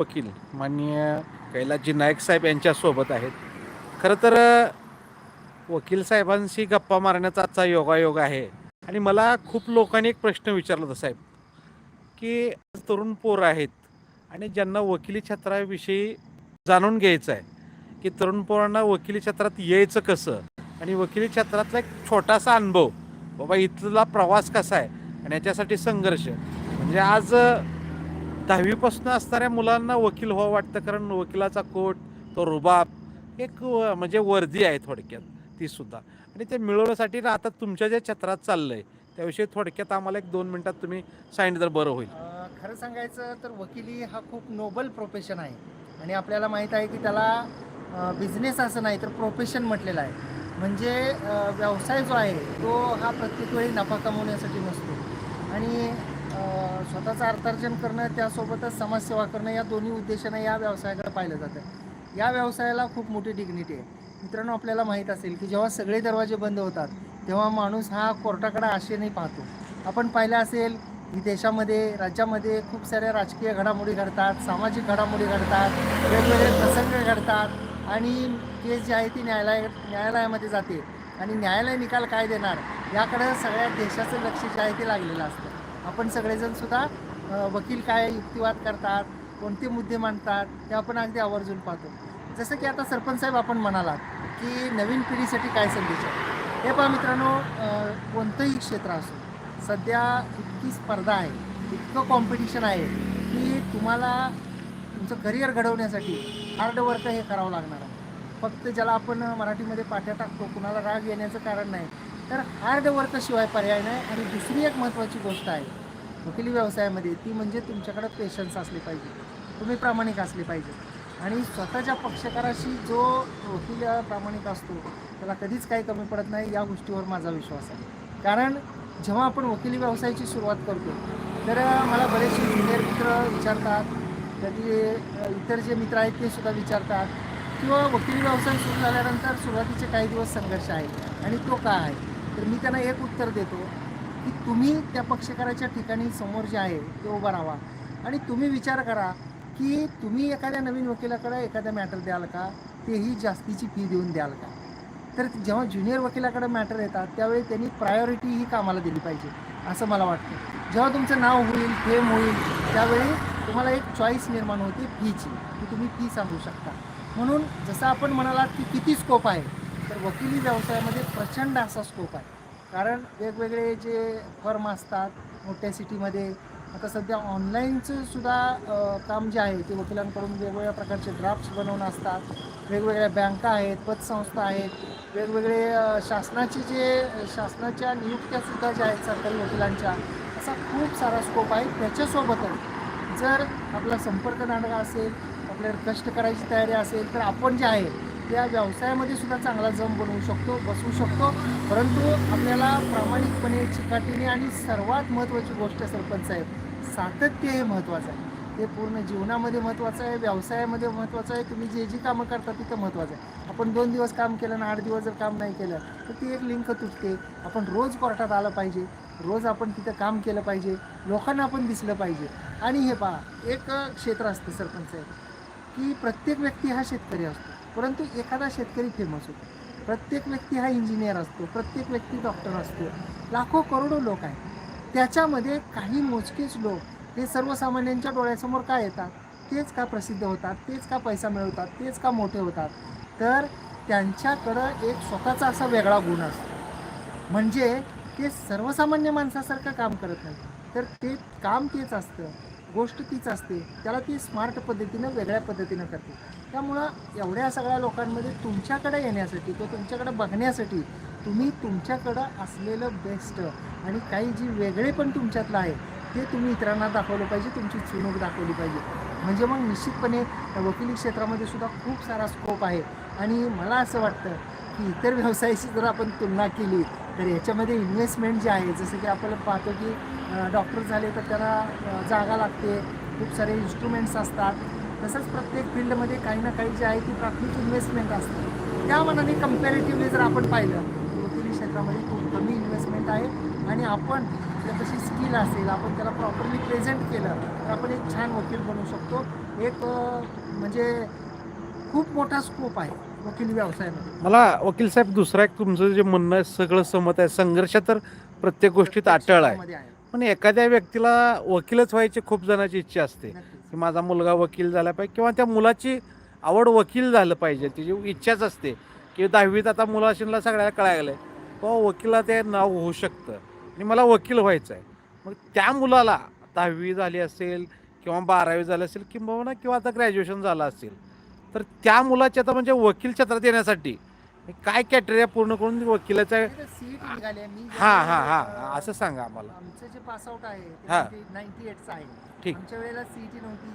वकील माननीय कैलासजी नाईक साहेब यांच्यासोबत आहेत. खरं तर वकील साहेबांशी गप्पा मारण्याचा आजचा योगायोग आहे. आणि मला खूप लोकांनी एक प्रश्न विचारला होता साहेब की आज तरुण पोरं आहेत आणि ज्यांना वकिली क्षेत्राविषयी जाणून घ्यायचं आहे की तरुण पोरांना वकिली क्षेत्रात यायचं कसं? आणि वकिली क्षेत्रातला एक छोटासा अनुभव बाबा इथला प्रवास कसा आहे? आणि याच्यासाठी संघर्ष. म्हणजे आज दहावीपासून असणाऱ्या मुलांना वकील व्हावं वाटतं कारण वकिलाचा कोट तो रुबाब एक म्हणजे वर्दी आहे थोडक्यात ती सुद्धा. आणि ते मिळवण्यासाठी ना आता तुमच्या ज्या क्षेत्रात आहे त्याविषयी थोडक्यात आम्हाला एक दोन मिनिटात तुम्ही सांगितलं तर बरं होईल. खरं सांगायचं तर वकिली हा खूप नोबल प्रोफेशन आहे. आणि आपल्याला माहीत आहे की त्याला बिझनेस असं नाही तर प्रोफेशन म्हटलेलं आहे. म्हणजे व्यवसाय जो आहे तो हा प्रत्येक वेळी नफा कमवण्यासाठी नसतो. आणि स्वतःचं अर्थार्जन करणं त्यासोबतच समाजसेवा करणं या दोन्ही उद्देशानं या व्यवसायाकडे पाहिलं जातं. या व्यवसायाला खूप मोठी डिग्निटी आहे. मित्रांनो आपल्याला माहीत असेल की जेव्हा सगळे दरवाजे बंद होतात तेव्हा माणूस हा कोर्टाकडे आशेने पाहतो. आपण पाहिलं असेल की देशामध्ये राज्यामध्ये खूप साऱ्या राजकीय घडामोडी घडतात सामाजिक घडामोडी घडतात वेगवेगळे प्रसंग घडतात आणि केस जी आहे ती न्यायालय न्यायालयामध्ये जाते. आणि न्यायालय निकाल काय देणार? याकडं सगळ्या देशाचं लक्ष जे आहे ते लागलेलं असतं. आपण सगळेजण सुद्धा वकील काय युक्तिवाद करतात कोणते मुद्दे मांडतात ते आपण अगदी आवर्जून पाहतो. जसं की आता सरपंच साहेब आपण म्हणालात की नवीन पिढीसाठी काय संदेश आहे? हे पहा मित्रांनो कोणतंही क्षेत्र असो सध्या इतकी स्पर्धा आहे इतकं कॉम्पिटिशन आहे की तुम्हाला तुमचं करिअर घडवण्यासाठी हार्ड वर्क हे करावं लागणार आहे. फक्त ज्याला आपण मराठीमध्ये पाठ्या टाकतो कुणाला राग येण्याचं कारण नाही. तर हार्ड वर्कशिवाय पर्याय नाही आणि दुसरी एक महत्त्वाची गोष्ट आहे वकिली व्यवसायामध्ये ती म्हणजे तुमच्याकडे पेशन्स असले पाहिजे. तुम्ही प्रामाणिक असले पाहिजे. आणि स्वतःच्या पक्षकाराशी जो वकील प्रामाणिक असतो त्याला कधीच काही कमी पडत नाही या गोष्टीवर माझा विश्वास आहे. कारण जेव्हा आपण वकिली व्यवसायाची सुरुवात करतो तर मला बरेचसे ज्युनियर मित्र विचारतात कधी इतर जे मित्र आहेत ते सुद्धा विचारतात किंवा वकिली व्यवसाय सुरू झाल्यानंतर सुरुवातीचे काही दिवस संघर्ष आहे आणि तो का आहे? तर मी त्यांना एक उत्तर देतो की तुम्ही त्या पक्षकाराच्या ठिकाणी समोर जे आहे ते उभा राहा आणि तुम्ही विचार करा की तुम्ही एखाद्या नवीन वकिलाकडे एखाद्या मॅटर द्याल का? तेही जास्तीची फी देऊन द्याल का? तर जेव्हा ज्युनियर वकिलाकडे मॅटर येतात त्यावेळी त्यांनी प्रायोरिटी ही कामाला दिली पाहिजे असं मला वाटतं. जेव्हा तुमचं नाव होईल फेम होईल त्यावेळी तुम्हाला एक चॉईस निर्माण होते फीची की तुम्ही फी सांगू शकता. म्हणून जसं आपण म्हणालात की किती स्कोप आहे तर वकिली व्यवसायामध्ये प्रचंड असा स्कोप आहे. कारण वेगवेगळे जे फर्म असतात मोठ्या सिटीमध्ये आता सध्या ऑनलाईनचं सुद्धा काम जे आहे ते वकिलांकडून वेगवेगळ्या प्रकारचे ड्राफ्ट्स बनवून असतात. वेगवेगळ्या बँका आहेत पतसंस्था आहेत वेगवेगळे शासनाचे जे शासनाच्या नियुक्त्यासुद्धा ज्या आहेत सरकारी वकिलांच्या असा खूप सारा स्कोप आहे. त्याच्यासोबतच जर आपला संपर्क नाटक असेल आपल्याला कष्ट करायची तयारी असेल तर आपण जे आहे त्या व्यवसायामध्ये सुद्धा चांगला जम बनवू शकतो बसवू शकतो. परंतु आपल्याला प्रामाणिकपणे चिकाटीने आणि सर्वात महत्त्वाची गोष्ट सरपंच साहेब सातत्य हे महत्त्वाचं आहे. ते पूर्ण जीवनामध्ये महत्त्वाचं आहे व्यवसायामध्ये महत्त्वाचं आहे. तुम्ही जे जी कामं करता तिथं महत्त्वाचं आहे. आपण दोन दिवस काम केलं ना आठ दिवस जर काम नाही केलं तर ती एक लिंक तुटते. आपण रोज कोर्टात आलं पाहिजे. रोज आपण तिथं काम केलं पाहिजे. लोकांना आपण दिसलं पाहिजे. आणि हे पहा एक क्षेत्र असतं सरपंच साहेब की प्रत्येक व्यक्ती हा शेतकरी असतो. परंतु एखादा शेतकरी फेमस होतो. प्रत्येक व्यक्ती हा इंजिनियर असतो प्रत्येक व्यक्ती डॉक्टर असतो. लाखो करोडो लोक आहेत. त्याच्यामध्ये काही मोजकेच लोक हे सर्वसामान्यांच्या डोळ्यासमोर का येतात? तेच का प्रसिद्ध होतात? तेच का पैसा मिळवतात? तेच का मोठे होतात? तर त्यांच्याकडं एक स्वतःचा असा वेगळा गुण असतो. म्हणजे ते सर्वसामान्य माणसासारखं काम करत नाही तर ते काम तेच असतं. गोष्ट तीच असते. त्याला ती स्मार्ट पद्धतीनं वेगळ्या पद्धतीनं करते त्यामुळं एवढ्या सगळ्या लोकांमध्ये तुमच्याकडे येण्यासाठी तो तुमच्याकडे बघण्यासाठी तुम्ही तुमच्याकडं असलेलं बेस्ट आणि काही जी वेगळे पण तुमच्यातलं आहे ते तुम्ही इतरांना दाखवलं पाहिजे तुमची चुणूक दाखवली पाहिजे. म्हणजे मग निश्चितपणे वकिली क्षेत्रामध्ये सुद्धा खूप सारा स्कोप आहे. आणि मला असं वाटतं की इतर व्यवसायाशी जर आपण तुलना केली तर याच्यामध्ये इन्व्हेस्टमेंट जे आहे जसं की आपण पाहतो की डॉक्टर झाले तर त्यांना जागा लागते खूप सारे इन्स्ट्रुमेंट्स असतात. तसंच प्रत्येक फील्डमध्ये काही ना काही जे आहे ती प्राथमिक इन्व्हेस्टमेंट असते. त्या मनाने कम्पॅरेटिव्हली जर आपण पाहिलं तर वकिली क्षेत्रामध्ये खूप कमी इन्व्हेस्टमेंट आहे. आणि आपण त्याची स्किल असेल आपण त्याला प्रॉपरली प्रेझेंट केलं तर आपण एक छान वकील बनू शकतो. एक म्हणजे खूप मोठा स्कोप आहे वकिली व्यवसायामध्ये. मला वकील साहेब दुसरा एक तुमचं जे म्हणणं आहे सगळं सहमत आहे. संघर्ष तर प्रत्येक गोष्टीत अटळ आहे. पण एखाद्या व्यक्तीला वकीलच व्हायची खूप जणांची इच्छा असते. की माझा मुलगा वकील झाला पाहिजे किंवा त्या मुलाची आवड वकील झालं पाहिजे. तिची इच्छाच असते की दहावीत आता मुलाशीला सगळ्याला कळायला लागलं किंवा वकिला ते नाव होऊ शकतं. आणि मला वकील व्हायचं आहे. मग त्या मुलाला दहावी झाली असेल किंवा बारावी झाली असेल किंवा किंवा आता ग्रॅज्युएशन झालं असेल तर त्या मुलाच्या आता म्हणजे वकील क्षेत्रात येण्यासाठी काय कॅटेरिया पूर्ण करून वकिलाच्या सीईटी निघाली आहे. मी हा हा हा अं, असं सांगा आम्हाला. आमचं जे पास आउट आहे हा. ते नाईन्टी एटचं आहे. ठीक. आमच्या वेळेला सीईटी नव्हती.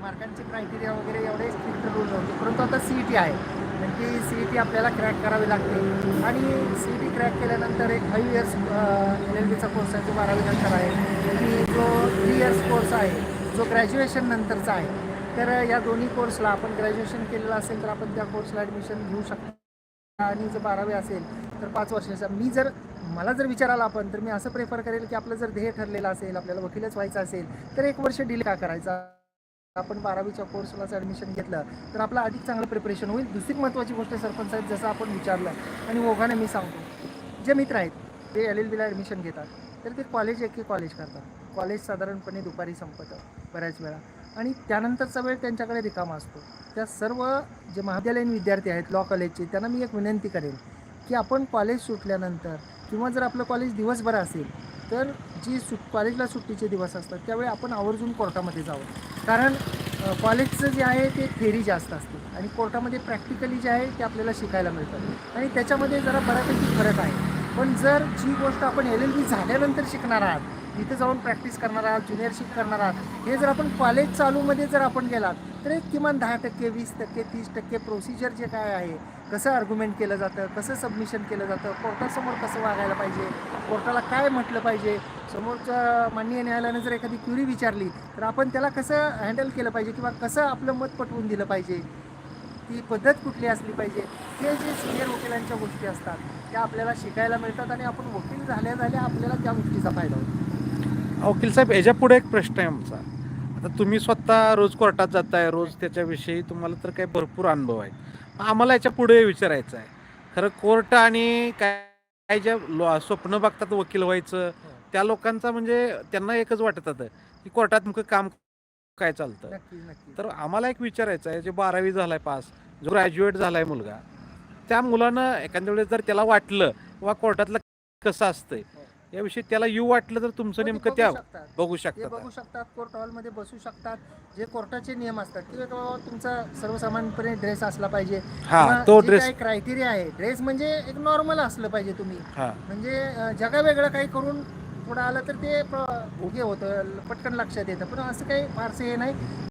मार्कांचे क्रायटेरिया वगैरे एवढे स्ट्रिक्ट रूल नव्हते. परंतु आता सीईटी आहे. आणि ती सीईटी आपल्याला क्रॅक करावी लागते. आणि सीईटी क्रॅक केल्यानंतर एक फाईव्ह इयर्स एल एल बीचा कोर्स आहे जो बारावी नंतर आहे. आणि जो थ्री इयर्स कोर्स आहे जो ग्रॅज्युएशन नंतरचा आहे तर या दोन्ही कोर्सला आपण ग्रॅज्युएशन केलेलं असेल तर आपण त्या कोर्सला ॲडमिशन घेऊ शकतो. आणि जर बारावी असेल तर पाच वर्षाचा. मी जर मला जर विचारायला आपण तर मी असं प्रेफर करेल की आपलं जर ध्येय ठरलेलं असेल आपल्याला वकीलच व्हायचं असेल तर एक वर्ष डिले का करायचा? आपण बारावीच्या कोर्सला ॲडमिशन घेतलं तर आपलं अधिक चांगलं प्रिपरेशन होईल. दुसरी महत्त्वाची गोष्ट सरपंच साहेब जसं आपण विचारलं आणि ओघाने मी सांगतो जे मित्र आहेत ते एल एल बीला ॲडमिशन घेतात तर ते कॉलेज एक कॉलेज करतात. कॉलेज साधारणपणे दुपारी संपतं बऱ्याच वेळा. आणि त्यानंतरचा वेळ त्यांच्याकडे रिकामा असतो. त्या सर्व जे महाविद्यालयीन विद्यार्थी आहेत लॉ कॉलेजचे त्यांना मी एक विनंती करेन की आपण कॉलेज सुटल्यानंतर किंवा जर आपलं कॉलेज दिवसभर असेल तर जी सुट कॉलेजला सुट्टीचे दिवस असतात त्यावेळी आपण आवर्जून कोर्टामध्ये जावं. कारण कॉलेजचं जे आहे ते थेरी जास्त असते आणि कोर्टामध्ये प्रॅक्टिकली जे आहे ते आपल्याला शिकायला मिळतं. आणि त्याच्यामध्ये जरा बऱ्यापैकी फरक आहे. पण जर जी गोष्ट आपण एल एल बी झाल्यानंतर शिकणार आहात तिथे जाऊन प्रॅक्टिस करणार आहात ज्युनियरशिप करणार आहात. हे जर आपण कॉलेज चालूमध्ये जर आपण गेलात तर एक किमान दहा टक्के वीस टक्के तीस टक्के प्रोसिजर जे काय आहे कसं आर्ग्युमेंट केलं जातं कसं सबमिशन केलं जातं कोर्टासमोर कसं वागायला पाहिजे कोर्टाला काय म्हटलं पाहिजे समोरच्या माननीय न्यायालयानं जर एखादी क्युरी विचारली तर आपण त्याला कसं हँडल केलं पाहिजे किंवा कसं आपलं मत पटवून दिलं पाहिजे ती पद्धत कुठली असली पाहिजे हे जे सिनियर वकिलांच्या गोष्टी असतात त्या आपल्याला शिकायला मिळतात आणि आपण वकील झाल्या झाल्या आपल्याला त्या गोष्टीचा फायदा होतो. वकील साहेब याच्यापुढे एक प्रश्न आहे आमचा. आता तुम्ही स्वतः रोज कोर्टात जाताय रोज त्याच्याविषयी तुम्हाला तर काही भरपूर अनुभव आहे. आम्हाला याच्यापुढे विचारायचं आहे. खरं कोर्ट आणि काय काय ज्या लो- स्वप्न बघतात वकील व्हायचं त्या लोकांचा म्हणजे त्यांना एकच वाटत होतं की कोर्टात नेमकं काम काय चालतं. तर आम्हाला एक विचारायचं आहे जे बारावी झालाय पास जो ग्रॅज्युएट झालाय मुलगा त्या मुलानं एखाद्या वेळेस जर त्याला वाटलं किंवा कोर्टातलं कसं असतंय याविषयी त्याला येऊ वाटलं तर तुमचं हो, नेमकं त्या शकतात. बघू ते शकता बघू शकतात कोर्ट हॉलमध्ये बसू शकतात. जे कोर्टाचे नियम असतात की तुमचा सर्वसामान्यपणे ड्रेस असला पाहिजे. हा तो ड्रेस क्रायटेरिया आहे ड्रेस म्हणजे एक नॉर्मल असलं पाहिजे तुम्ही. म्हणजे जगा वेगळं काही करून पुढं आलं तर ते हे होतं पटकन लक्षात येतं. पण असं काही फारसं हे नाही.